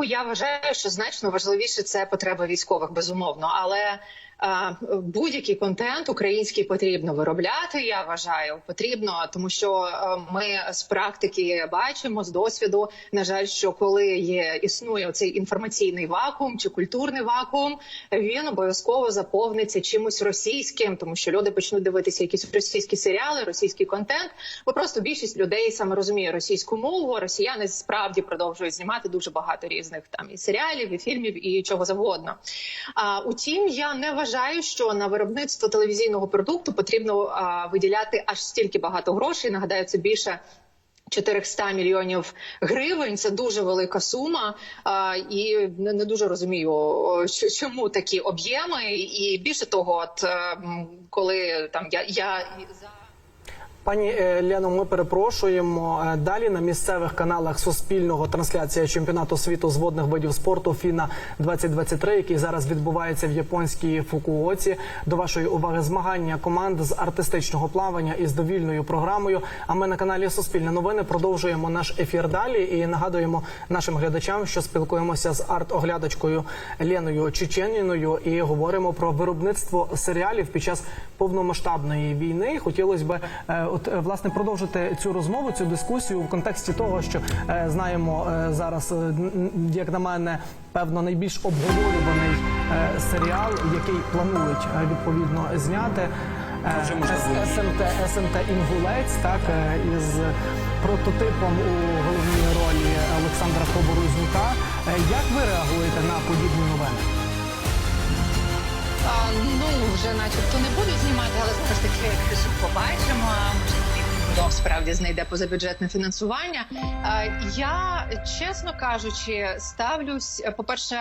боку, я вважаю, що значно важливіше це потреба військових, безумовно, але. Будь-який контент український потрібно виробляти. Я вважаю, потрібно, тому що е, ми з практики бачимо з досвіду. На жаль, що коли є існує цей інформаційний вакуум чи культурний вакуум, він обов'язково заповниться чимось російським, тому що люди почнуть дивитися якісь російські серіали, російський контент. Бо просто більшість людей саме розуміє російську мову. Росіяни справді продовжують знімати дуже багато різних там і серіалів, і фільмів, і чого завгодно. А утім, я не вважаю, що на виробництво телевізійного продукту потрібно а, виділяти аж стільки багато грошей. Нагадаю, це більше. 400 мільйонів гривень це дуже велика сума, а, і не, дуже розумію, що- чому такі об'єми. І більше того, от е, коли там я я за. Пані е, Лено, ми перепрошуємо. Е, Далі на місцевих каналах Суспільного трансляція чемпіонату світу з водних видів спорту Фіна 2023, який зараз відбувається в японській Фукуоці. До вашої уваги змагання команд з артистичного плавання із довільною програмою. А ми на каналі Суспільне новини продовжуємо наш ефір далі і нагадуємо нашим глядачам, що спілкуємося з арт-оглядачкою Леною Чеченіною і говоримо про виробництво серіалів під час повномасштабної війни. Хотілося б е, от е, власне продовжити цю розмову, цю дискусію в контексті того, що е, знаємо е, зараз, е, як на мене, певно, найбільш обговорюваний е, серіал, який планують е, відповідно зняти. Е, Вже можна СМТ СМТ Інгулець, так е, із прототипом у головній ролі Олександра Коборознюка. Е, Як ви реагуєте на подібні новини? А, ну вже будуть таки якщо побачимо. а справді знайде позабюджетне фінансування. Я чесно кажучи, ставлюсь, по перше.